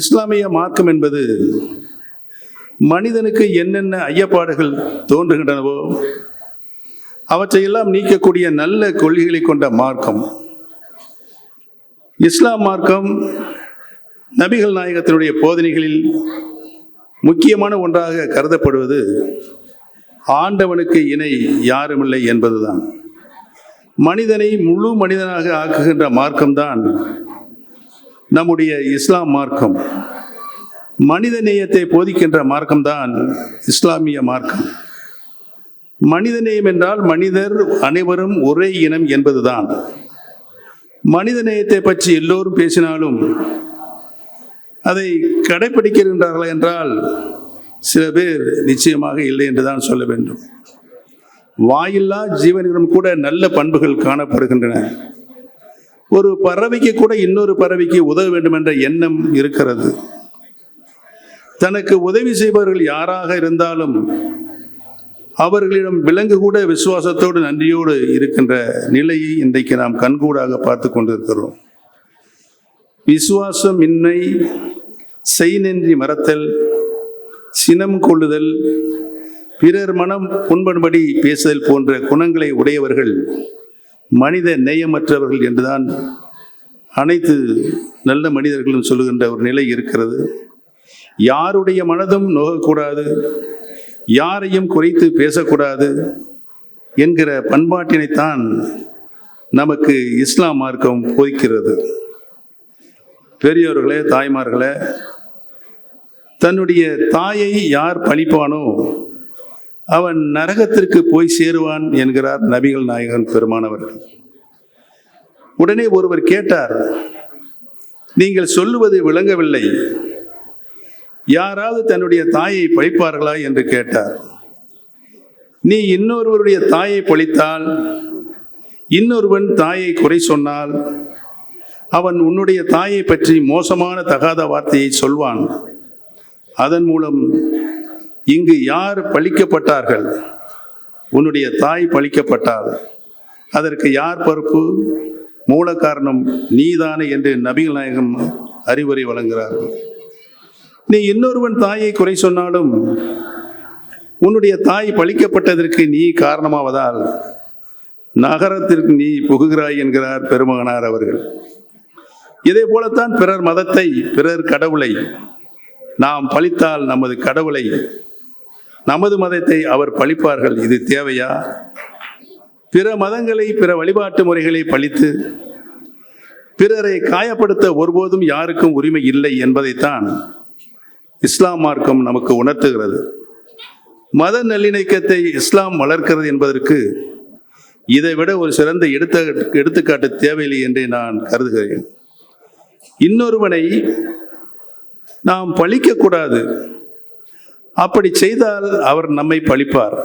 இஸ்லாமிய மார்க்கம் என்பது மனிதனுக்கு என்னென்ன ஐயப்பாடுகள் தோன்றுகின்றனவோ அவற்றையெல்லாம் நீக்கக்கூடிய நல்ல கொள்கைகளை கொண்ட மார்க்கம். இஸ்லாம் மார்க்கம் நபிகள் நாயகத்தினுடைய போதனைகளில் முக்கியமான ஒன்றாக கருதப்படுவது ஆண்டவனுக்கு இணை யாருமில்லை என்பதுதான். மனிதனை முழு மனிதனாக ஆக்குகின்ற மார்க்கம்தான் நம்முடைய இஸ்லாம் மார்க்கம் மனித நேயத்தை போதிக்கின்ற மார்க்கம்தான் இஸ்லாமிய மார்க்கம். மனித நேயம் என்றால் மனிதர் அனைவரும் ஒரே இனம் என்பதுதான். மனித நேயத்தை பற்றி எல்லோரும் பேசினாலும் அதை கடைபிடிக்கின்றார்கள் என்றால் சில பேர் நிச்சயமாக இல்லை என்றுதான் சொல்ல வேண்டும். வாயில்லா ஜீவனிடம் கூட நல்ல பண்புகள் காணப்படுகின்றன. ஒரு பறவைக்கு கூட இன்னொரு பறவைக்கு உதவ வேண்டும் என்ற எண்ணம் இருக்கிறது. தனக்கு உதவி செய்பவர்கள் யாராக இருந்தாலும் அவர்களிடம் விலங்கு கூட விசுவாசத்தோடு நன்றியோடு இருக்கின்ற நிலையை இன்றைக்கு நாம் கண்கூடாக பார்த்து கொண்டிருக்கிறோம். விசுவாசம் இன்மை செய்நன்றி மறத்தல் சினம் கொள்ளுதல் பிறர் மனம் புண்படும்படி பேசுதல் போன்ற குணங்களை உடையவர்கள் மனித நேயமற்றவர்கள் என்றுதான் அனைத்து நல்ல மனிதர்களும் சொல்லுகின்ற ஒரு நிலை இருக்கிறது. யாருடைய மனதும் நோகக்கூடாது யாரையும் குறைத்து பேசக்கூடாது என்கிற பண்பாட்டினைத்தான் நமக்கு இஸ்லாம் மார்க்கம் போதிக்கிறது. பெரியோர்களே தாய்மார்களே தன்னுடைய தாயை யார் பழிப்பானோ அவன் நரகத்திற்கு போய் சேருவான் என்கிறார் நபிகள் நாயகன் பெருமானவர்கள். உடனே ஒருவர் கேட்டார் நீங்கள் சொல்லுவது விளங்கவில்லை. யாராவது தன்னுடைய தாயை பழிப்பார்களா? என்று கேட்டார். நீ இன்னொருவருடைய தாயை பழித்தால் இன்னொருவன் தாயை குறை சொன்னால் அவன் உன்னுடைய தாயை பற்றி மோசமான தகாத வார்த்தையை சொல்வான். அதன் மூலம் இங்கு யார் பழிக்கப்பட்டார்கள்? உன்னுடைய தாய் பழிக்கப்பட்டார் அதற்கு யார் பொறுப்பு? மூல காரணம் நீதானே என்று நபிகள் நாயகம் அறிவுரை வழங்குகிறார்கள் நீ இன்னொருவன் தாயை குறை சொன்னாலும் உன்னுடைய தாய் பழிக்கப்பட்டதற்கு நீ காரணமாவதால் நகரத்திற்கு நீ புகுகிறாய் என்கிறார் பெருமகனார் அவர்கள். இதே போலத்தான் பிறர் மதத்தை பிறர் கடவுளை நாம் பழித்தால் நமது கடவுளை நமது மதத்தை அவர் பழிப்பார்கள். இது தேவையா? பிற மதங்களை பிற வழிபாட்டு முறைகளை பழித்து பிறரை காயப்படுத்த ஒருபோதும் யாருக்கும் உரிமை இல்லை என்பதைத்தான் இஸ்லாம் மார்க்கம் நமக்கு உணர்த்துகிறது. மத நல்லிணக்கத்தை இஸ்லாம் வளர்க்கிறது என்பதற்கு இதைவிட ஒரு சிறந்த எடுத்த எடுத்துக்காட்டு தேவையில்லை என்றே நான் கருதுகிறேன். இன்னொருவனை நாம் பழிக்கக்கூடாது. அப்படி செய்தால் அவர் நம்மை பழிப்பார்.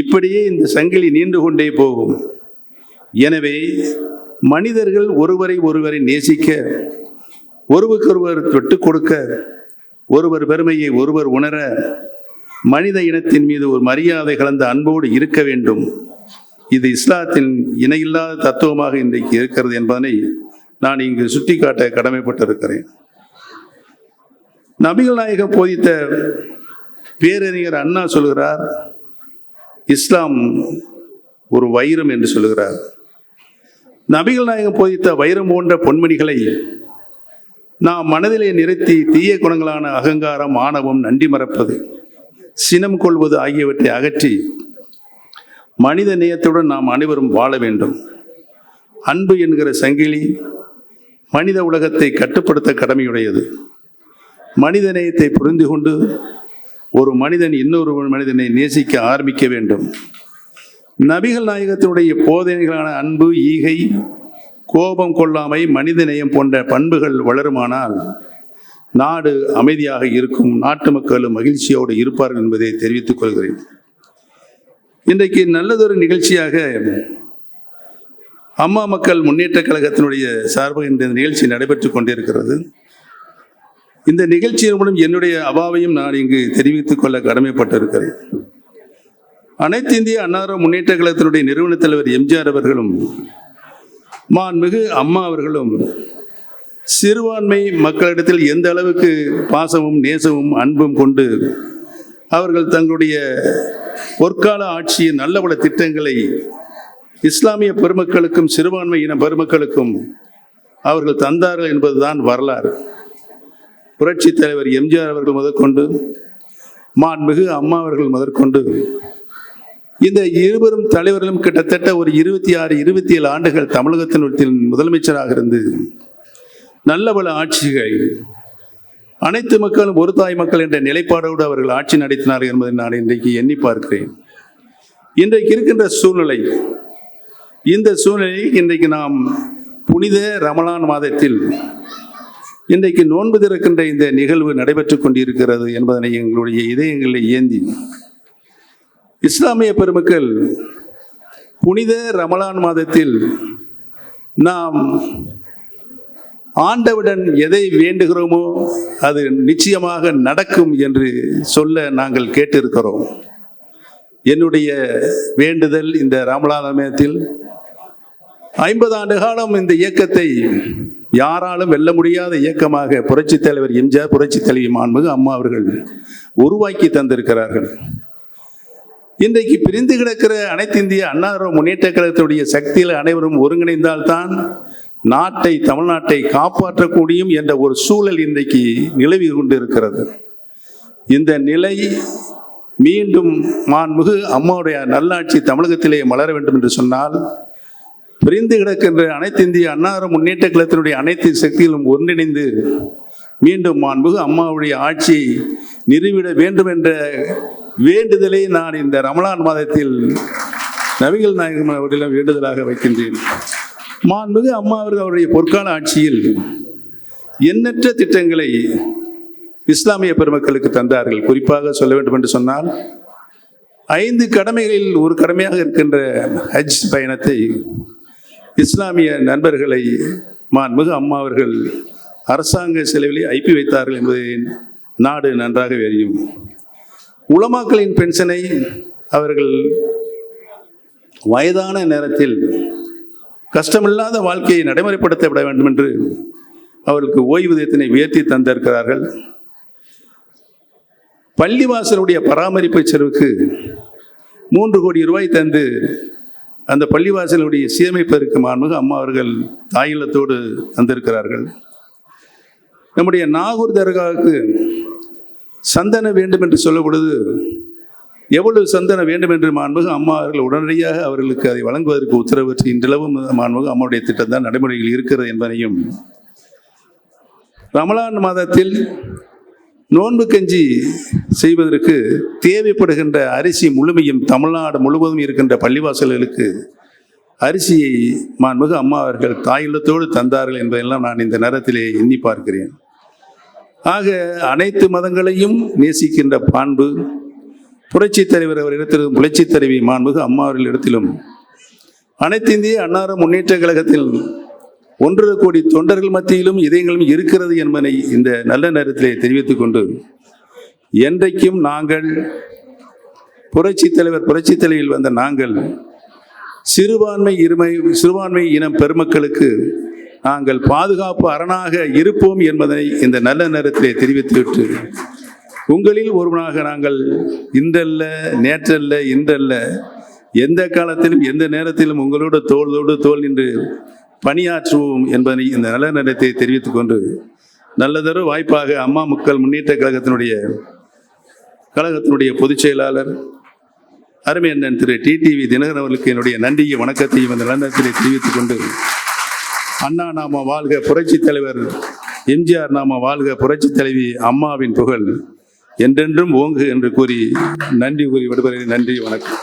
இப்படியே இந்த சங்கிலி நீண்டு கொண்டே போகும். எனவே மனிதர்கள் ஒருவரை ஒருவரை நேசிக்க ஒருவருக்கொருவர் தொட்டு கொடுக்க ஒருவர் பெருமையை ஒருவர் உணர மனித இனத்தின் மீது ஒரு மரியாதை கலந்த அன்போடு இருக்க வேண்டும். இது இஸ்லாத்தின் இணையில்லாத தத்துவமாக இன்றைக்கு இருக்கிறது என்பதனை நான் இங்கு சுட்டிக்காட்ட கடமைப்பட்டிருக்கிறேன். நபிகள் நாயகம் போதித்த பேரறிஞர் அண்ணா சொல்கிறார் இஸ்லாம் ஒரு வைரம் என்று சொல்லுகிறார். நபிகள் நாயகம் போதித்த வைரம் போன்ற பொன்மணிகளை நாம் மனதிலே நிறுத்தி தீய குணங்களான அகங்காரம் ஆணவம் நன்றி மறப்பது சினம் கொள்வது ஆகியவற்றை அகற்றி மனித நேயத்துடன் நாம் அனைவரும் வாழ வேண்டும். அன்பு என்கிற சங்கிலி மனித உலகத்தை கட்டுப்படுத்த கடமையுடையது. மனித நேயத்தை புரிந்து கொண்டு ஒரு மனிதன் இன்னொரு மனிதனை நேசிக்க ஆரம்பிக்க வேண்டும். நபிகள் நாயகத்தினுடைய போதனைகளான அன்பு ஈகை கோபம் கொள்ளாமை மனித நேயம் போன்ற பண்புகள் வளருமானால் நாடு அமைதியாக இருக்கும் நாட்டு மக்களும் மகிழ்ச்சியோடு இருப்பார்கள் என்பதை தெரிவித்துக் கொள்கிறேன். இன்றைக்கு நல்லதொரு நிகழ்ச்சியாக அம்மா மக்கள் முன்னேற்ற கழகத்தினுடைய சார்பு இந்த நிகழ்ச்சி நடைபெற்றுக் கொண்டிருக்கிறது. இந்த நிகழ்ச்சியின் மூலம் என்னுடைய அபாவையும் நான் இங்கு தெரிவித்துக் கொள்ள கடமைப்பட்டிருக்கிறேன். அனைத்து இந்திய அன்னார முன்னேற்ற கழகத்தினுடைய நிறுவனத் தலைவர் எம்ஜிஆர் அவர்களும் மாண்புமிகு அம்மா அவர்களும் சிறுபான்மை மக்களிடத்தில் எந்த அளவுக்கு பாசமும் நேசமும் அன்பும் கொண்டு அவர்கள் தங்களுடைய பொற்கால ஆட்சியின் நல்ல பல திட்டங்களை இஸ்லாமிய பெருமக்களுக்கும் சிறுபான்மை இன பெருமக்களுக்கும் அவர்கள் தந்தார்கள் என்பதுதான் வரலாறு. புரட்சி தலைவர் எம்ஜிஆர் அவர்கள் முதற்கொண்டு மாண்புமிகு அம்மா அவர்கள் முதற்கொண்டு இந்த இருவரும் தலைவர்களும் கிட்டத்தட்ட ஒரு இருபத்தி ஆறு இருபத்தி ஏழு ஆண்டுகள் தமிழகத்தின் முதலமைச்சராக இருந்து நல்ல பல ஆட்சிகள் அனைத்து மக்களும் ஒரு தாய் மக்கள் என்ற நிலைப்பாடோடு அவர்கள் ஆட்சி நடத்தினார்கள் என்பதை நான் இன்றைக்கு எண்ணி பார்க்கிறேன். இன்றைக்கு இருக்கின்ற சூழ்நிலை இந்த சூழ்நிலை இன்றைக்கு நாம் புனித ரமலான் மாதத்தில் இன்றைக்கு நோன்பு திறக்கின்ற இந்த நிகழ்வு நடைபெற்றுக் கொண்டிருக்கிறது என்பதனை எங்களுடைய இதயங்களை ஏந்தி. இஸ்லாமிய பெருமக்கள் புனித ரமலான் மாதத்தில் நாம் ஆண்டவுடன் எதை வேண்டுகிறோமோ அது நிச்சயமாக நடக்கும் என்று சொல்ல நாங்கள் கேட்டிருக்கிறோம். என்னுடைய வேண்டுதல் இந்த ராமலாதமயத்தில் ஐம்பது ஆண்டு காலம் இந்த இயக்கத்தை யாராலும் வெல்ல முடியாத இயக்கமாக புரட்சித் தலைவர் எம்ஜிஆர் புரட்சித் தலைவி மாண்புகு அம்மா அவர்கள் உருவாக்கி தந்திருக்கிறார்கள். இன்றைக்கு பிரிந்து கிடக்கிற அனைத்து இந்திய அண்ணா முன்னேற்ற கழகத்துடைய சக்தியில் அனைவரும் ஒருங்கிணைந்தால்தான் நாட்டை தமிழ்நாட்டை காப்பாற்றக்கூடியும் என்ற ஒரு சூழல் இன்றைக்கு நிலவி கொண்டிருக்கிறது. இந்த நிலை மீண்டும் மாண்புகு அம்மாவுடைய நல்லாட்சி தமிழகத்திலே மலர வேண்டும் என்று சொன்னால் பிரிந்து கிடக்கின்ற அனைத்து இந்திய அன்னார முன்னேற்ற கழகத்தினுடைய அனைத்து சக்திகளும் ஒன்றிணைந்து மீண்டும் மாண்புகு அம்மாவுடைய ஆட்சியை நிறுவிட வேண்டும் என்ற வேண்டுதலை நான் இந்த ரமலான் மாதத்தில் நவிகள் நாயகம் அவர்களிடம் வேண்டுதலாக வைக்கின்றேன். மாண்புகு அம்மா அவர்கள் அவருடைய பொற்கால ஆட்சியில் எண்ணற்ற திட்டங்களை இஸ்லாமிய பெருமக்களுக்கு தந்தார்கள். குறிப்பாக சொல்ல வேண்டும் என்று சொன்னால் ஐந்து கடமைகளில் ஒரு கடமையாக இருக்கின்ற ஹஜ் பயணத்தை இஸ்லாமிய நண்பர்களை மாண்புமிகு அம்மா அவர்கள் அரசாங்க செலவிலே ஐப்பி வைத்தார்கள் என்பதை நாடு நன்றாக அறியும். உளமாக்களின் பென்ஷனை அவர்கள் வயதான நேரத்தில் கஷ்டமில்லாத வாழ்க்கையை நடைமுறைப்படுத்தப்பட வேண்டும் என்று அவர்களுக்கு ஓய்வூதியத்தினை உயர்த்தி தந்திருக்கிறார்கள். பள்ளிவாசலுடைய பராமரிப்பு செலவுக்கு மூன்று கோடி ரூபாய் தந்து அந்த பள்ளிவாசலுடைய சீரமைப்பதற்கு மாண்புக அம்மா அவர்கள் தாயிலத்தோடு தந்திருக்கிறார்கள் நம்முடைய நாகூர் தர்காவுக்கு சந்தன வேண்டும் என்று சொல்லும் பொழுது எவ்வளவு சந்தன வேண்டும் என்று மாண்புக அம்மா அவர்கள் உடனடியாக அவர்களுக்கு அதை வழங்குவதற்கு உத்தரவிட்டு இன்றளவும் மாண்புக அம்மாவுடைய திட்டம் தான் நடைமுறையில் இருக்கிறது என்பதையும் ரமலான் மாதத்தில் நோன்பு கஞ்சி செய்வதற்கு தேவைப்படுகின்ற அரிசி முழுமையும் தமிழ்நாடு முழுவதும் இருக்கின்ற பள்ளிவாசல்களுக்கு அரிசியை மாண்புமிகு அம்மா அவர்கள் தாயுள்ளத்தோடு தந்தார்கள் என்பதெல்லாம் நான் இந்த நேரத்திலே எண்ணி பார்க்கிறேன். ஆக அனைத்து மதங்களையும் நேசிக்கின்ற பாண்பு புரட்சித் தலைவர் அவரிடத்திலும் புரட்சித் தலைவி மாண்புகு அம்மா அவர்களிடத்திலும் அனைத்து இந்திய அன்னார முன்னேற்ற கழகத்தில் ஒன்றரை கோடி தொண்டர்கள் மத்தியிலும் இதயங்களும் இருக்கிறது என்பதை இந்த நல்ல நேரத்திலே தெரிவித்துக் கொண்டு என்றைக்கும் நாங்கள் புரட்சித் தலைவர் புரட்சித் தலைவில் வந்த நாங்கள் சிறுபான்மை இருமை சிறுபான்மை இனம் பெருமக்களுக்கு நாங்கள் பாதுகாப்பு அரணாக இருப்போம் என்பதை இந்த நல்ல நேரத்திலே தெரிவித்துவிட்டு உங்களில் ஒருவனாக நாங்கள் இன்றல்ல நேற்றல்ல இன்றல்ல எந்த காலத்திலும் எந்த நேரத்திலும் உங்களோடு தோளோடு தோல் நின்று பணியாற்றுவோம் என்பதை இந்த நல்ல நிலையத்தை தெரிவித்துக் கொண்டு நல்லதொரு வாய்ப்பாக அம்மா மக்கள் முன்னேற்ற கழகத்தினுடைய கழகத்தினுடைய பொதுச் செயலாளர் அருமை அண்ணன் திரு டிடிவி தினகரன் அவர்களுக்கு என்னுடைய நன்றியும் வணக்கத்தையும் இந்த நல்லத்திலே தெரிவித்துக் கொண்டு அண்ணா நாம வாழ்க புரட்சி தலைவர் எம்ஜிஆர் நாம வாழ்க புரட்சி தலைவி அம்மாவின் புகழ் என்றென்றும் ஓங்கு என்று கூறி நன்றி கூறி விடுபடுகிறேன் நன்றி வணக்கம்.